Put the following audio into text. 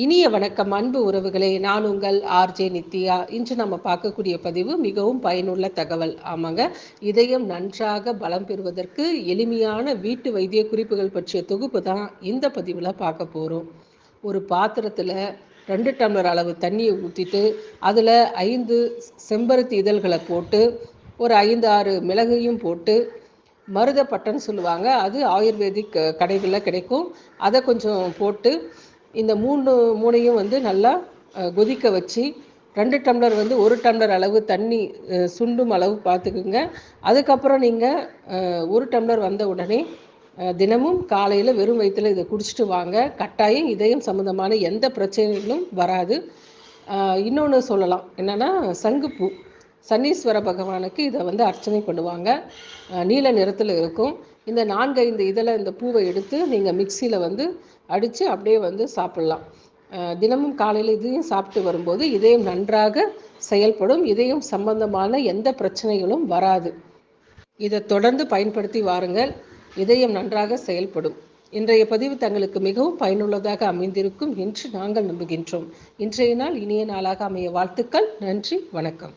இனிய வணக்கம் அன்பு உறவுகளே. நான் உங்கள் ஆர்ஜே நித்யா. இன்று நம்ம பார்க்கக்கூடிய பதிவு மிகவும் பயனுள்ள தகவல். ஆமாங்க இதயம் நன்றாக பலம் பெறுவதற்கு எளிமையான வீட்டு வைத்திய குறிப்புகள் பற்றிய தொகுப்பு தான் இந்த பதிவில் பார்க்க போகிறோம் ஒரு பாத்திரத்தில் ரெண்டு டம்ளர் அளவு தண்ணியை ஊற்றிட்டு அதில் ஐந்து செம்பருத்தி இதழ்களை போட்டு ஒரு ஐந்து ஆறு மிளகையும் போட்டு மருதப்பட்டன்னு சொல்லுவாங்க அது ஆயுர்வேதிக் கடைகளில் கிடைக்கும். அதை கொஞ்சம் போட்டு இந்த மூணு மூணையும் வந்து நல்லா கொதிக்க வச்சு ரெண்டு டம்ளர் வந்து ஒரு டம்ளர் அளவு தண்ணி சுண்டும் அளவு பார்த்துக்குங்க அதுக்கப்புறம் நீங்கள் ஒரு டம்ளர் வந்த உடனே தினமும் காலையில் வெறும் வயிற்றில் இதை குடிச்சிட்டு வாங்க. கட்டாயம் இதயம் சம்மந்தமான எந்த பிரச்சனைகளும் வராது. இன்னொன்று சொல்லலாம். என்னென்னா சங்குப்பூ. சனீஸ்வர பகவானுக்கு இதை வந்து அர்ச்சனை பண்ணுவாங்க. நீல நிறத்தில் இருக்கும். இந்த நான்கைந்து இதில் இந்த பூவை எடுத்து நீங்கள் மிக்சியில் வந்து அடித்து அப்படியே வந்து சாப்பிட்லாம். தினமும் காலையில் இதையும் சாப்பிட்டு வரும்போது இதயம் நன்றாக செயல்படும். இதயம் சம்பந்தமான எந்த பிரச்சனைகளும் வராது. இதை தொடர்ந்து பயன்படுத்தி வாருங்கள். இதயம் நன்றாக செயல்படும். இன்றைய பதிவு தங்களுக்கு மிகவும் பயனுள்ளதாக அமைந்திருக்கும் என்று நாங்கள் நம்புகின்றோம். இன்றைய நாள் இனிய நாளாக அமைய வாழ்த்துக்கள். நன்றி வணக்கம்.